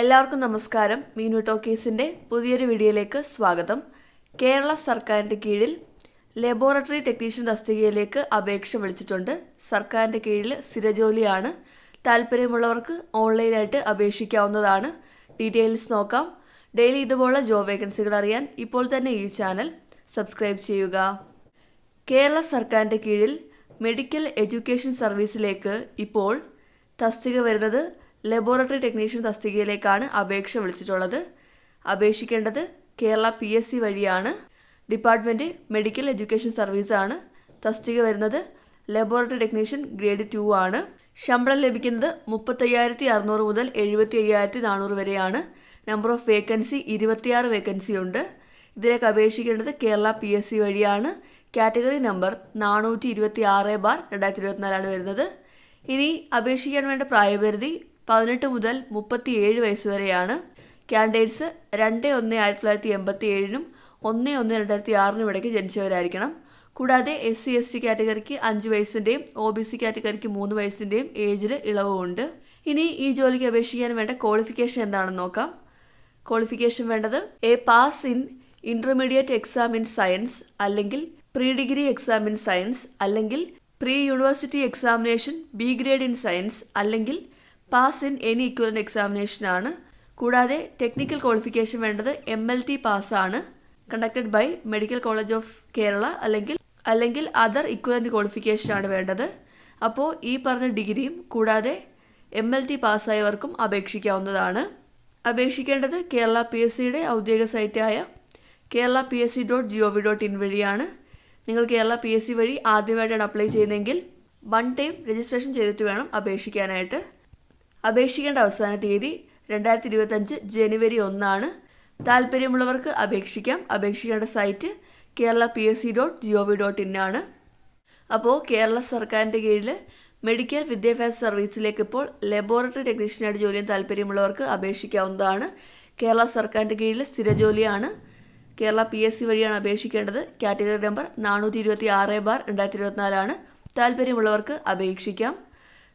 എല്ലാവർക്കും നമസ്കാരം. മീനു ടോക്കീസിന്റെ പുതിയൊരു വീഡിയോയിലേക്ക് സ്വാഗതം. കേരള സർക്കാരിന്റെ കീഴിൽ ലബോറട്ടറി ടെക്നീഷ്യൻ തസ്തികയിലേക്ക് അപേക്ഷ വിളിച്ചിട്ടുണ്ട്. സർക്കാരിന്റെ കീഴിൽ സ്ഥിരജോലിയാണ്. താല്പര്യമുള്ളവർക്ക് ഓൺലൈനായിട്ട് അപേക്ഷിക്കാവുന്നതാണ്. ഡീറ്റെയിൽസ് നോക്കാം. ഡെയിലി ഇതുപോലുള്ള ജോബ് വേക്കൻസികൾ അറിയാൻ ഇപ്പോൾ തന്നെ ഈ ചാനൽ സബ്സ്ക്രൈബ് ചെയ്യുക. കേരള സർക്കാരിന്റെ കീഴിൽ മെഡിക്കൽ എഡ്യൂക്കേഷൻ സർവീസിലേക്ക് ഇപ്പോൾ തസ്തിക വരുന്നത് ലബോറട്ടറി ടെക്നീഷ്യൻ തസ്തികയിലേക്കാണ് അപേക്ഷ വിളിച്ചിട്ടുള്ളത്. അപേക്ഷിക്കേണ്ടത് കേരള പി എസ് സി വഴിയാണ്. ഡിപ്പാർട്ട്മെന്റ് മെഡിക്കൽ എഡ്യൂക്കേഷൻ സർവീസാണ്. തസ്തിക വരുന്നത് ലബോറട്ടറി ടെക്നീഷ്യൻ ഗ്രേഡ് ടു ആണ്. ശമ്പളം ലഭിക്കുന്നത് മുപ്പത്തയ്യായിരത്തി അറുന്നൂറ് മുതൽ എഴുപത്തി അയ്യായിരത്തി നാനൂറ് വരെയാണ്. നമ്പർ ഓഫ് വേക്കൻസി ഇരുപത്തിയാറ് വേക്കൻസി ഉണ്ട്. ഇതിലേക്ക് അപേക്ഷിക്കേണ്ടത് കേരള പി എസ് സി വഴിയാണ്. കാറ്റഗറി നമ്പർ നാനൂറ്റി ഇരുപത്തി ആറ് ബാർ രണ്ടായിരത്തി ഇരുപത്തിനാലാണ് വരുന്നത്. ഇനി അപേക്ഷിക്കാൻ വേണ്ട പ്രായപരിധി പതിനെട്ട് മുതൽ മുപ്പത്തി ഏഴ് വയസ്സ് വരെയാണ്. കാൻഡിഡേറ്റ്സ് രണ്ട് ഒന്ന് ആയിരത്തി തൊള്ളായിരത്തി എൺപത്തി ഏഴിനും ഒന്ന് ഒന്ന് രണ്ടായിരത്തി ആറിനും ഇടയ്ക്ക് ജനിച്ചവരായിരിക്കണം. കൂടാതെ എസ് സി എസ് ടി കാറ്റഗറിക്ക് അഞ്ച് വയസ്സിന്റെയും ഒ ബി സി കാറ്റഗറിക്ക് മൂന്ന് വയസ്സിന്റെയും ഏജിൽ ഇളവുമുണ്ട്. ഇനി ഈ ജോലിക്ക് അപേക്ഷിക്കാൻ വേണ്ട ക്വാളിഫിക്കേഷൻ എന്താണെന്ന് നോക്കാം. ക്വാളിഫിക്കേഷൻ വേണ്ടത് a pass in intermediate exam in science അല്ലെങ്കിൽ pre degree exam in science അല്ലെങ്കിൽ pre university examination B grade in science അല്ലെങ്കിൽ pass in any equivalent examination ആണ്. കൂടാതെ ടെക്നിക്കൽ ക്വാളിഫിക്കേഷൻ വേണ്ടത് M L T പാസ്സാണ് conducted by medical college of Kerala അല്ലെങ്കിൽ അല്ലെങ്കിൽ other equivalent qualification ആണ് വേണ്ടത്. അപ്പോൾ ഈ പറഞ്ഞ ഡിഗ്രിയും കൂടാതെ എം എൽ ടി പാസ്സായവർക്കും അപേക്ഷിക്കാവുന്നതാണ്. അപേക്ഷിക്കേണ്ടത് കേരള പി എസ് സിയുടെ ഔദ്യോഗിക സൈറ്റായ Kerala P S C dot G O V dot in വഴിയാണ്. നിങ്ങൾ കേരള പി എസ് സി വഴി ആദ്യമായിട്ടാണ് അപ്ലൈ ചെയ്യുന്നതെങ്കിൽ വൺ ടൈം രജിസ്ട്രേഷൻ ചെയ്തിട്ട് വേണം അപേക്ഷിക്കാനായിട്ട്. അപേക്ഷിക്കേണ്ട അവസാന തീയതി രണ്ടായിരത്തി ഇരുപത്തഞ്ച് ജനുവരി ഒന്നാണ്. താല്പര്യമുള്ളവർക്ക് അപേക്ഷിക്കാം. അപേക്ഷിക്കേണ്ട site Kerala P S C dot G O V dot in ആണ്. അപ്പോൾ കേരള സർക്കാരിന്റെ കീഴിൽ മെഡിക്കൽ വിദ്യാഭ്യാസ സർവീസിലേക്ക് ഇപ്പോൾ ലബോറട്ടറി ടെക്നീഷ്യനായിട്ട് ജോലി ചെയ്യാൻ താല്പര്യമുള്ളവർക്ക് അപേക്ഷിക്കാവുന്നതാണ്. കേരള സർക്കാരിന്റെ കീഴിൽ സ്ഥിര ജോലിയാണ്. കേരള പി എസ് സി വഴിയാണ് അപേക്ഷിക്കേണ്ടത്. കാറ്റഗറി നമ്പർ നാനൂറ്റി ഇരുപത്തി ആറ് ബാർ രണ്ടായിരത്തി ഇരുപത്തിനാലാണ് താല്പര്യമുള്ളവർക്ക് അപേക്ഷിക്കാം.